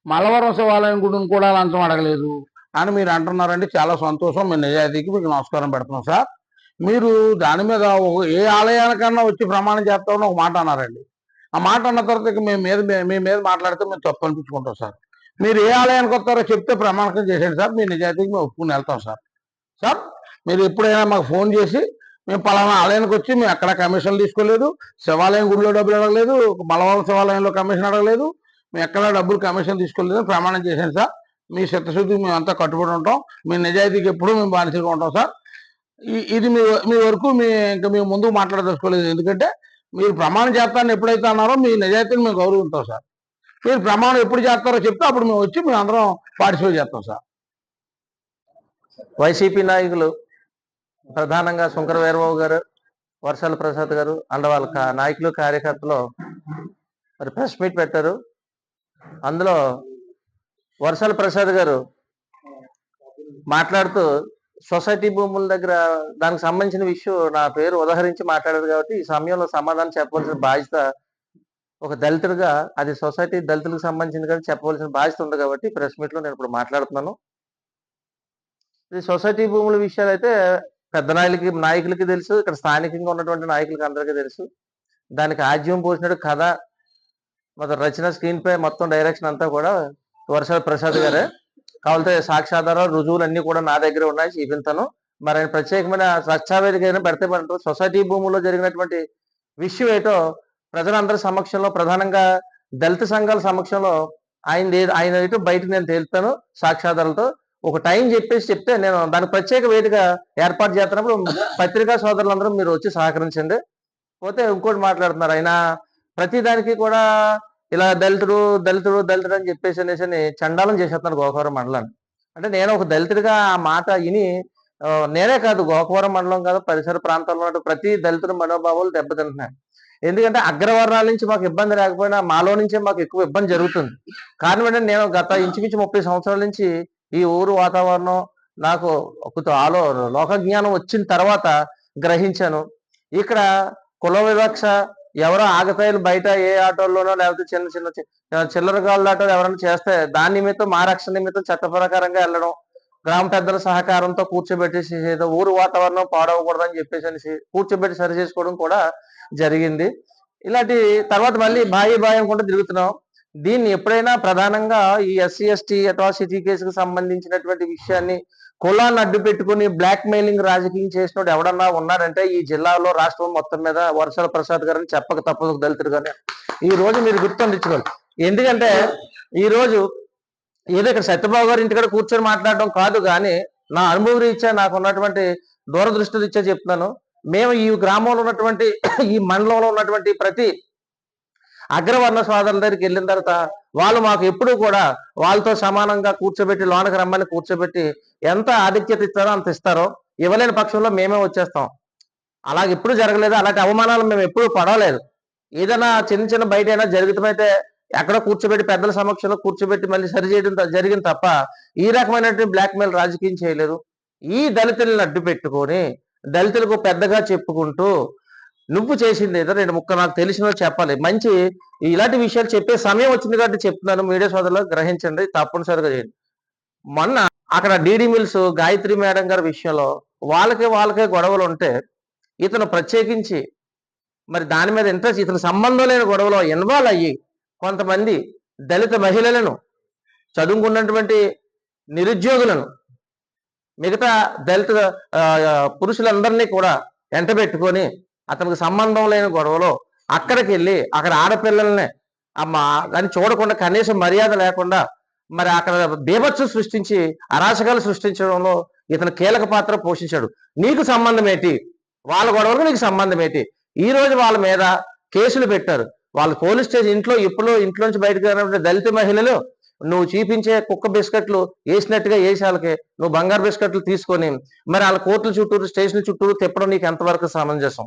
[SPEAKER 2] మలవరం శివాలయం గుడిని కూడా లంచం అడగలేదు అని మీరు అంటున్నారండి. చాలా సంతోషం. మీ నిజాయితీకి మీకు నమస్కారం పెడుతున్నాం సార్. మీరు దాని మీద ఒక- ఏ ఆలయానికన్నా వచ్చి ప్రమాణం చేస్తామని ఒక మాట అన్నారండి. ఆ మాట అన్న తర్వాత మేము మీద మీ మీద మాట్లాడితే మేము తప్పు అనిపించుకుంటాం సార్. మీరు ఏ ఆలయానికి వస్తారో చెప్తే ప్రమాణకం చేసేయండి సార్. మీ నిజాయితీకి మేము ఒప్పుకుని వెళ్తాం సార్. సార్ మీరు ఎప్పుడైనా మాకు ఫోన్ చేసి మేము పలానా ఆలయానికి వచ్చి మేము ఎక్కడ కమిషన్ తీసుకోలేదు శివాలయం గుడిలో డబ్బులు అడగలేదు మలవాళ్ళ శివాలయంలో కమిషన్ అడగలేదు మేము ఎక్కడ డబ్బులు కమిషన్ తీసుకోలేదు ప్రమాణం చేశాను సార్. మీ చిత్తశుద్ధికి మేము అంతా కట్టుబడి ఉంటాం. మీ నిజాయితీకి ఎప్పుడూ మేము బానిసగా ఉంటాం సార్. ఇది మీ మీ వరకు మీ ఇంకా మేము ముందుకు మాట్లాడదలుచుకోలేదు. ఎందుకంటే మీరు ప్రమాణం చేస్తాను ఎప్పుడైతే అన్నారో మీ నిజాయితీని మేము గౌరవిస్తాం సార్. మీరు ప్రమాణం ఎప్పుడు చేస్తారో చెప్తే అప్పుడు మేము వచ్చి మేము అందరం పార్టిసిపేట్ చేస్తాం సార్.
[SPEAKER 3] వైసీపీ నాయకులు ప్రధానంగా శంకర వీరబాబు గారు వర్షాల ప్రసాద్ గారు అండ్ వాళ్ళ కా- నాయకులు కార్యకర్తలు మరి ప్రెస్ మీట్ పెట్టారు. అందులో వర్షాల ప్రసాద్ గారు మాట్లాడుతూ సొసైటీ భూముల దగ్గర దానికి సంబంధించిన విషయం నా పేరు ఉదహరించి మాట్లాడారు కాబట్టి ఈ సమయంలో సమాధానం చెప్పవలసిన బాధ్యత ఒక దళితుడిగా అది సొసైటీ దళితులకు సంబంధించింది కానీ చెప్పవలసిన బాధ్యత ఉంది కాబట్టి ప్రెస్ మీట్లో నేను ఇప్పుడు మాట్లాడుతున్నాను. ఇది సొసైటీ భూముల విషయాలు అయితే పెద్ద నాయకులకి నాయకులకి తెలుసు ఇక్కడ స్థానికంగా ఉన్నటువంటి నాయకులకి అందరికీ తెలుసు. దానికి ఆజ్యం పోసినట్టు కథ మొత్తం రచన స్క్రీన్ పై మొత్తం డైరెక్షన్ అంతా కూడా వర్షాల ప్రసాద్ గారే. కావాలంటే సాక్ష్యాధారాలు రుజువులు అన్ని కూడా నా దగ్గర ఉన్నాయి చూపించాను మరి ఆయన ప్రత్యేకమైన రక్షావేదిక ఏదైనా పెడితే మనకు సొసైటీ భూముల్లో జరిగినటువంటి విషయం ఏటో ప్రజలందరి సమక్షంలో ప్రధానంగా దళిత సంఘాల సమక్షంలో ఆయన ఆయన బయట నేను తేలుతాను సాక్ష్యాధారాలతో. ఒక టైం చెప్పేసి చెప్తే నేను దానికి ప్రత్యేక వేదిక ఏర్పాటు చేస్తున్నప్పుడు పత్రికా సోదరులందరూ మీరు వచ్చి సహకరించండి. పోతే ఇంకోటి మాట్లాడుతున్నారు. ఆయన ప్రతి దానికి కూడా ఇలా దళితుడు దళితుడు దళితుడు అని చెప్పేసి అనేసి అని చండాలం చేసేస్తున్నారు గోకవరం మండలాన్ని. అంటే నేను ఒక దళితుడిగా ఆ మాట విని నేనే కాదు గోకవరం మండలం కాదు పరిసర ప్రాంతాల్లో ఉన్న ప్రతి దళితుడి మనోభావాలు దెబ్బతింటున్నాయి. ఎందుకంటే అగ్రవర్ణాల నుంచి మాకు ఇబ్బంది లేకపోయినా మాలో నుంచే మాకు ఎక్కువ ఇబ్బంది జరుగుతుంది. కారణం ఏంటంటే నేను గత ఇంచుమించు ముప్పై సంవత్సరాల నుంచి ఈ ఊరు వాతావరణం నాకు ఒక ఆలో లోక జ్ఞానం వచ్చిన తర్వాత గ్రహించాను. ఇక్కడ కుల వివక్ష ఎవరో ఆగతాయిలు బయట ఏ ఆటోల్లోనో లేకపోతే చిన్న చిన్న చి- చిల్లర గాళ్ళ ఆటోలు ఎవరైనా చేస్తే దాని నిమిత్తం మా రక్షణ నిమిత్తం చట్ట ప్రకారంగా వెళ్ళడం గ్రామ పెద్దల సహకారంతో కూర్చోబెట్టేసి ఏదో ఊరు వాతావరణం పాడవకూడదని చెప్పేసి అనేసి కూర్చోబెట్టి సరి చేసుకోవడం కూడా జరిగింది. ఇలాంటి తర్వాత మళ్ళీ బాయి బాయి కూడా తిరుగుతున్నాం. దీన్ని ఎప్పుడైనా ప్రధానంగా ఈ ఎస్సీ ఎస్టీ అట్రాసిటీ కేసుకు సంబంధించినటువంటి విషయాన్ని కులాన్ని అడ్డు పెట్టుకుని బ్లాక్ మెయిలింగ్ రాజకీయం చేసినోడు ఎవడన్నా ఉన్నారంటే ఈ జిల్లాలో రాష్ట్రం మొత్తం మీద వరుసల ప్రసాద్ గారిని చెప్పక తప్పదు దళితుడు కానీ ఈ రోజు మీరు గుర్తుండించుకోవాలి ఎందుకంటే ఈ రోజు ఏదో ఇక్కడ సత్యబాబు గారి ఇంటికాడ కూర్చొని మాట్లాడడం కాదు కానీ నా అనుభవ రీత్యా నాకు ఉన్నటువంటి దూరదృష్టి రీత్యా చెప్తున్నాను. మేము ఈ గ్రామంలో ఉన్నటువంటి ఈ మండలంలో ఉన్నటువంటి ప్రతి అగ్రవర్ణ సోదరుల దగ్గరికి వెళ్ళిన తర్వాత వాళ్ళు మాకు ఎప్పుడూ కూడా వాళ్ళతో సమానంగా కూర్చోబెట్టి లోనకి రమ్మని కూర్చోబెట్టి ఎంత ఆధిక్యత ఇస్తారో అంత ఇస్తారో ఇవ్వలేని పక్షంలో మేమే వచ్చేస్తాం. అలా ఎప్పుడు జరగలేదు అలాంటి అవమానాలు మేము ఎప్పుడూ పడవలేదు. ఏదైనా చిన్న చిన్న బయట అయినా జరిగితమైతే ఎక్కడ కూర్చోబెట్టి పెద్దల సమక్షంలో కూర్చోబెట్టి మళ్ళీ సరి చేయడం జరిగింది తప్ప ఈ రకమైనటువంటి బ్లాక్మెయిల్ రాజకీయం చేయలేదు. ఈ దళితులను అడ్డు పెట్టుకొని దళితులకు పెద్దగా చెప్పుకుంటూ నువ్వు చేసింది ఏదో రెండు ముక్క నాకు తెలిసిన చెప్పాలి. మంచి ఇలాంటి విషయాలు చెప్పే సమయం వచ్చింది కాబట్టి చెప్తున్నాను. మీడియా సోదరులు గ్రహించండి తప్పనిసరిగా చేయండి. మొన్న అక్కడ డీడీ మిల్స్ గాయత్రి మేడం గారి విషయంలో వాళ్ళకే వాళ్ళకే గొడవలు ఉంటే ఇతను ప్రత్యేకించి మరి దాని మీద ఇంట్రెస్ట్ ఇతను సంబంధం లేని గొడవలో ఇన్వాల్వ్ అయ్యి కొంతమంది దళిత మహిళలను చదువుకున్నటువంటి నిరుద్యోగులను మిగతా దళిత పురుషులందరినీ కూడా ఎంటబెట్టుకొని అతనికి సంబంధం లేని గొడవలో అక్కడికి వెళ్ళి అక్కడ ఆడపిల్లల్ని అమ్మ దాన్ని చూడకుండా కనీసం మర్యాద లేకుండా మరి అక్కడ బీభత్సం సృష్టించి అరాచకాలు సృష్టించడంలో ఇతను కీలక పాత్ర పోషించాడు. నీకు సంబంధం ఏంటి? వాళ్ళ గొడవలకు నీకు సంబంధం ఏంటి? ఈ రోజు వాళ్ళ మీద కేసులు పెట్టారు. వాళ్ళు పోలీస్ స్టేషన్ ఇంట్లో ఇప్పుడు ఇంట్లో నుంచి బయటకు వెళ్ళినప్పుడు దళిత మహిళలు నువ్వు చూపించే కుక్క బిస్కెట్లు వేసినట్టుగా వేసి వాళ్ళకి నువ్వు బంగారు బిస్కెట్లు తీసుకొని మరి వాళ్ళ కోర్టుల చుట్టూరు స్టేషన్ చుట్టూరు తిప్పడం నీకు ఎంతవరకు సమంజసం?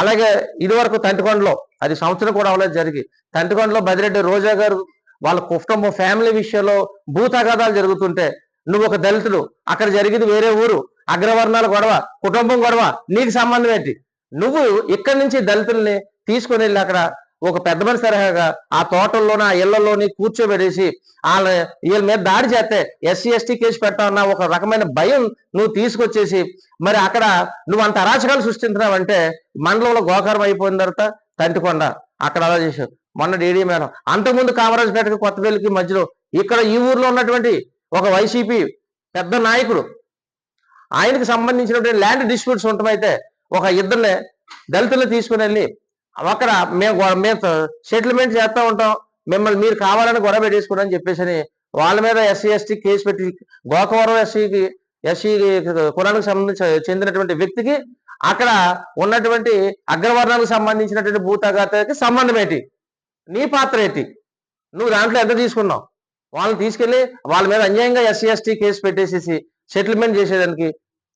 [SPEAKER 3] అలాగే ఇదివరకు తంటికొండలో అది సంవత్సరం కూడా అవలేదు జరిగి తంటికొండలో బదిరెడ్డి రోజా గారు వాళ్ళ కుటుంబం ఫ్యామిలీ విషయంలో భూతగాదాలు జరుగుతుంటే నువ్వు ఒక దళితుడు అక్కడ జరిగింది వేరే ఊరు అగ్రవర్ణాల గొడవ కుటుంబం గొడవ నీకు సంబంధం ఏంటి? నువ్వు ఇక్కడి నుంచి దళితుల్ని తీసుకొని వెళ్ళి అక్కడ ఒక పెద్ద మనిషి తరహాగా ఆ తోటల్లోని ఆ ఇళ్ళలోని కూర్చోబెట్టేసి వాళ్ళ వీళ్ళ మీద దాడి చేస్తే ఎస్సీ ఎస్టీ కేసు పెట్టాలన్న ఒక రకమైన భయం నువ్వు తీసుకొచ్చేసి మరి అక్కడ నువ్వు అంత అరాచకాలు సృష్టించినావంటే మండలంలో గోకారం అయిపోయిన తర్వాత తంటికొండ అక్కడ అలా చేసావు మొన్న డీడీ మేడం. అంతకుముందు కామరాజపేటకి కొత్తపల్లికి మధ్యలో ఇక్కడ ఈ ఊర్లో ఉన్నటువంటి ఒక వైసీపీ పెద్ద నాయకుడు. ఆయనకు సంబంధించినటువంటి ల్యాండ్ డిస్ప్యూట్స్ ఉండటమైతే ఒక ఇద్దరిని దళితులు తీసుకుని వెళ్ళి అక్కడ మేము మేము సెటిల్మెంట్ చేస్తూ ఉంటాం. మిమ్మల్ని మీరు కావాలని గొడవ పెట్టేసుకోండి చెప్పేసి అని వాళ్ళ మీద ఎస్సీ ఎస్టీ కేసు పెట్టి గోకవరం ఎస్సీకి ఎస్సీ కులానికి సంబంధించి చెందినటువంటి వ్యక్తికి అక్కడ ఉన్నటువంటి అగ్రవర్ణాలకు సంబంధించినటువంటి భూతగాతకి సంబంధం ఏంటి? నీ పాత్ర ఏంటి? నువ్వు దాంట్లో ఎంత తీసుకున్నావు? వాళ్ళని తీసుకెళ్ళి వాళ్ళ మీద అన్యాయంగా ఎస్సీ ఎస్టీ కేసు పెట్టేసేసి సెటిల్మెంట్ చేసేదానికి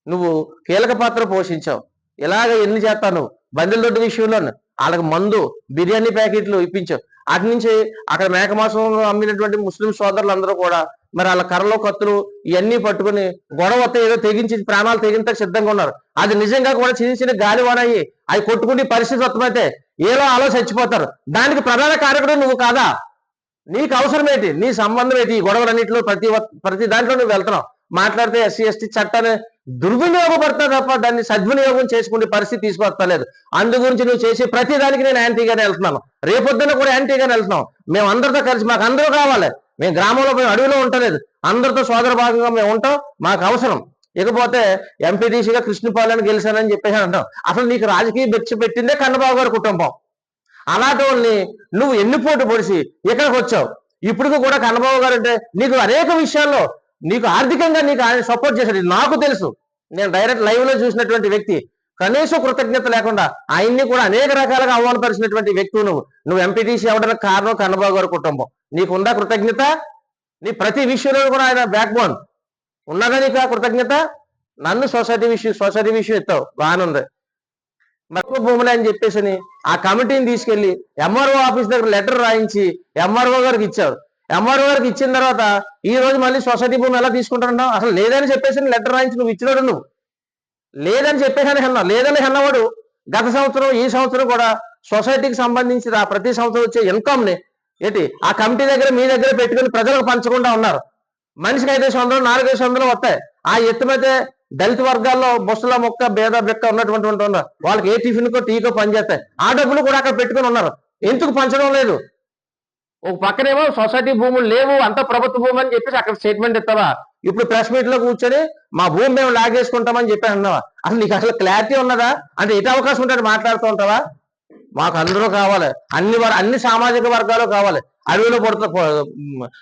[SPEAKER 3] నువ్వు కీలక పాత్ర పోషించావు. ఇలాగ ఎన్ని చేస్తాను నువ్వు? బండిల దొడ్డి విషయంలో వాళ్ళకి మందు బిర్యానీ ప్యాకెట్లు ఇప్పించావు. అటు నుంచి అక్కడ మేక మాసం అమ్మినటువంటి ముస్లిం సోదరులు అందరూ కూడా మరి వాళ్ళ కర్రలో కత్తులు ఇవన్నీ పట్టుకుని గొడవ ఏదో తెగించి ప్రాణాలు తెగించక సిద్ధంగా ఉన్నారు. అది నిజంగా కూడా చిన్న చిన్న గాలివానయ్యి. అవి కొట్టుకునే పరిస్థితి వస్తమైతే ఏలో ఆలో చచ్చిపోతారు దానికి ప్రధాన కారకుడు నువ్వు కాదా? నీకు అవసరం ఏంటి నీ సంబంధం ఏంటి? ఈ గొడవలన్నింటిలో ప్రతి ప్రతి దాంట్లో నువ్వు వెళ్తున్నావు. మాట్లాడితే ఎస్సీ ఎస్టీ చట్టాన్ని దుర్వినియోగపడతా తప్ప దాన్ని సద్వినియోగం చేసుకునే పరిస్థితి తీసుకొస్తలేదు అందు గురించి నువ్వు చేసే ప్రతి దానికి నేను యాంటీగానే వెళ్తున్నాను. రేపొద్దున కూడా యాంటీగానే వెళ్తున్నాం మేము అందరితో కలిసి మాకు అందరూ కావాలి. మేము గ్రామంలో మేము అడవిలో ఉండలేదు. అందరితో సోదర భాగంగా మేము ఉంటాం. మాకు అవసరం. ఇకపోతే ఎంపీటీసీగా కృష్ణపాలని గెలిచానని చెప్పేసి అంటాం. అసలు నీకు రాజకీయ బెచ్చి పెట్టిందే కన్నబాబు గారి కుటుంబం. అలాంటి వాళ్ళని నువ్వు ఎన్ని పోటు పొడిసి ఇక్కడికి వచ్చావు? ఇప్పుడు కూడా కన్నబాబు గారు అంటే నీకు అనేక విషయాల్లో నీకు ఆర్థికంగా నీకు ఆయన సపోర్ట్ చేశాడు. నాకు తెలుసు. నేను డైరెక్ట్ లైవ్లో చూసినటువంటి వ్యక్తి. కనీసం కృతజ్ఞత లేకుండా ఆయన్ని కూడా అనేక రకాలుగా అవమానపరిచినటువంటి వ్యక్తువు నువ్వు. నువ్వు ఎంపీటీసీ అవ్వడానికి కారణం కన్నబాబు గారి కుటుంబం. నీకుందా కృతజ్ఞత? నీ ప్రతి విషయంలో కూడా ఆయన బ్యాక్ బోన్ ఉన్నదా నీకు ఆ కృతజ్ఞత? నన్ను సొసైటీ విషయం సొసైటీ విషయం ఎత్తావు. బాగానుంది మక్కువ భూములు అని చెప్పేసి ఆ కమిటీని తీసుకెళ్ళి ఎంఆర్ఓ ఆఫీస్ దగ్గర లెటర్ రాయించి ఎంఆర్ఓ గారికి ఇచ్చావు ఎంఆర్ఓ గారికి ఇచ్చిన తర్వాత ఈ రోజు మళ్ళీ సొసైటీ భూమి ఎలా తీసుకుంటారంటావు అసలు లేదని చెప్పేసి లెటర్ రాయించి నువ్వు ఇచ్చినాడు నువ్వు. లేదని చెప్పేసి హెన్న లేదని హెన్నవాడు గత సంవత్సరం ఈ సంవత్సరం కూడా సొసైటీకి సంబంధించి ఆ ప్రతి సంవత్సరం వచ్చే ఇన్కమ్ని ఏంటి? ఆ కమిటీ దగ్గర మీ దగ్గర పెట్టుకుని ప్రజలకు పంచకుండా ఉన్నారు. మనిషికి ఐదేసి వందలు నాలుగైదు వందలు వస్తాయి. ఆ ఎత్తుమైతే దళిత వర్గాల్లో బొస్సుల మొక్క భేద బెక్క ఉన్నటువంటి ఉన్నారు. వాళ్ళకి ఏ టిఫిన్ కో టీకో పనిచేస్తాయి ఆ డబ్బులు కూడా అక్కడ పెట్టుకుని ఉన్నారు. ఎందుకు పంచడం లేదు? ఒక పక్కనేమో సొసైటీ భూములు లేవు అంత ప్రభుత్వ భూమి అని చెప్పేసి అక్కడ స్టేట్మెంట్ ఇస్తావా? ఇప్పుడు ప్రెస్ మీట్లో కూర్చొని మా భూమి మేము లాగేసుకుంటామని చెప్పి అన్నావా? అసలు నీకు అసలు క్లారిటీ ఉన్నదా? అంటే ఎటు అవకాశం ఉంటుంది మాట్లాడుతూ ఉంటావా? మాకు అందరూ కావాలి. అన్ని వర్- అన్ని సామాజిక వర్గాలు కావాలి. అడవిలో పడుతూ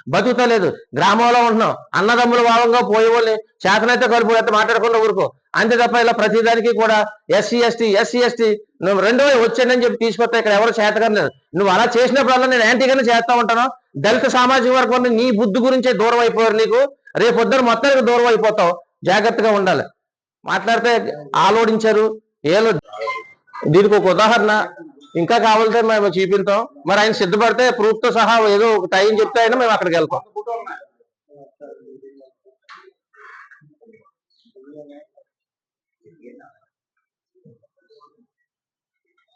[SPEAKER 3] బతుకుతలేదు గ్రామంలో ఉంటున్నాం. అన్నదమ్ముల భావంగా పోయేవాళ్ళని చేతనైతే కలుపు అయితే మాట్లాడకుండా ఊరుకో. అంతే తప్ప ఇలా ప్రతిదానికి కూడా ఎస్సీ ఎస్టీ ఎస్సీ ఎస్టీ నువ్వు రెండో వచ్చానని చెప్పి తీసుకొస్తే ఇక్కడ ఎవరు చేతకం లేదు. నువ్వు అలా చేసినప్పుడల్లా నేను యాంటీగానే చేస్తా ఉంటాను. దళిత సామాజిక వర్గం నీ బుద్ధి గురించే దూరం అయిపోయారు నీకు. రేపొద్దున మొత్తానికి దూరం అయిపోతావు. జాగ్రత్తగా ఉండాలి. మాట్లాడితే ఆలోడించారు. ఏలో దీనికి ఒక ఉదాహరణ. ఇంకా కావాలంటే మేము చూపిస్తాం. మరి ఆయన సిద్ధపడితే ప్రూఫ్తో సహా ఏదో ఒక టైం చెప్తే అయినా మేము అక్కడికి వెళ్తాం.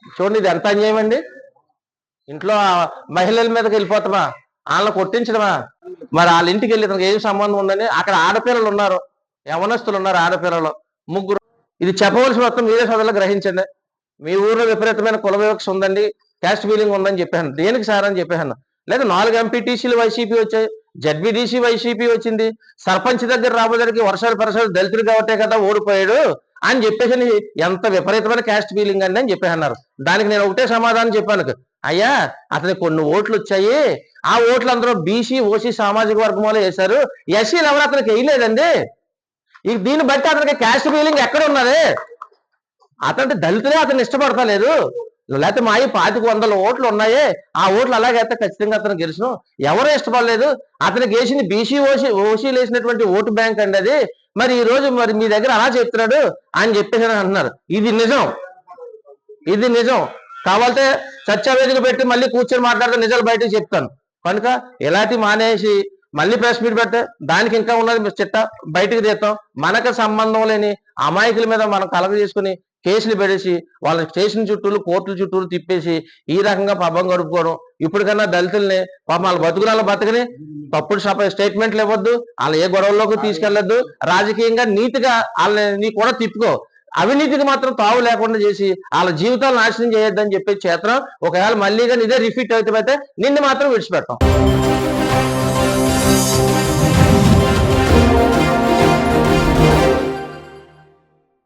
[SPEAKER 3] చూడండి ఇది ఎంత అన్యాయం అండి? ఇంట్లో మహిళల మీదకి వెళ్ళిపోతామా? వాళ్ళని కొట్టించడమా? మరి వాళ్ళ ఇంటికి వెళ్ళి ఇతనికి ఏం సంబంధం ఉందని అక్కడ ఆడపిల్లలు ఉన్నారు. యవనస్తులు ఉన్నారు ఆడపిల్లలు. ముగ్గురు. ఇది చెప్పవలసి మొత్తం మీరే సోదరులు గ్రహించండి. మీ ఊర్లో విపరీతమైన కుల వివక్ష ఉందండి. క్యాస్ట్ ఫీలింగ్ ఉందని చెప్పాను దేనికి సార్ అని చెప్పాను లేదా నాలుగు ఎంపీటీసీలు వైసీపీ వచ్చాయి. జడ్బీటీసీ వైసీపీ వచ్చింది. సర్పంచ్ దగ్గర రాబోదరికి వర్షాలు పరసాలు దళితులు కాబట్టే కదా ఓడిపోయాడు అని చెప్పేసి ఎంత విపరీతమైన క్యాస్ట్ ఫీలింగ్ అండి అని చెప్పేసి అన్నారు దానికి నేను ఒకటే సమాధానం చెప్పాను. అయ్యా అతనికి కొన్ని ఓట్లు వచ్చాయి. ఆ ఓట్లు అందరూ బీసీ ఓసీ సామాజిక వర్గం వాళ్ళు వేశారు ఎస్సీలు ఎవరు అతనికి వేయలేదండి. దీన్ని బట్టి అతనికి క్యాస్ట్ ఫీలింగ్ ఎక్కడ ఉన్నది? అతను దళితులే అతను ఇష్టపడతలేదు. లేకపోతే మా ఈ పాతిక వందల ఓట్లు ఉన్నాయే ఆ ఓట్లు అలాగైతే ఖచ్చితంగా అతను గెలిచిన. ఎవరు ఇష్టపడలేదు? అతనికి వేసింది బీసీ ఓసీ ఓసీలు వేసినటువంటి ఓటు బ్యాంక్ అండి అది. మరి ఈ రోజు మరి మీ దగ్గర అలా చెప్తున్నాడు అని చెప్పేసి అంటున్నారు. ఇది నిజం. ఇది నిజం. కావాలంటే చర్చా వేదిక పెట్టి మళ్ళీ కూర్చొని మాట్లాడితే నిజాలు బయటకు చెప్తాను. కనుక ఇలాంటి మానేసి మళ్ళీ ప్రెస్ మీట్ పెడితే దానికి ఇంకా ఉన్నది చిట్ట బయటకు తీస్తాం. మనకు సంబంధం లేని అమాయకుల మీద మనం కలగ చేసుకుని కేసులు పెట్టేసి వాళ్ళ స్టేషన్ చుట్టూలు కోర్టుల చుట్టూలు తిప్పేసి ఈ రకంగా పబ్బం గడుపుకోవడం. ఇప్పటికన్నా దళితుల్ని పాపం వాళ్ళ బతుకురాల బతకని తప్పుడు సప స్టేట్మెంట్లు ఇవ్వద్దు. వాళ్ళ ఏ గొడవల్లోకి తీసుకెళ్ళొద్దు రాజకీయంగా నీతిగా వాళ్ళని నీ కూడా తిప్పుకో. అవినీతికి మాత్రం తావు లేకుండా చేసి వాళ్ళ జీవితాలు నాశనం చేయొద్దని చెప్పి చేతనం. ఒకవేళ మళ్ళీగా ఇదే రిపీట్ అవుతామైతే నిన్ను మాత్రం విడిచిపెడతాం.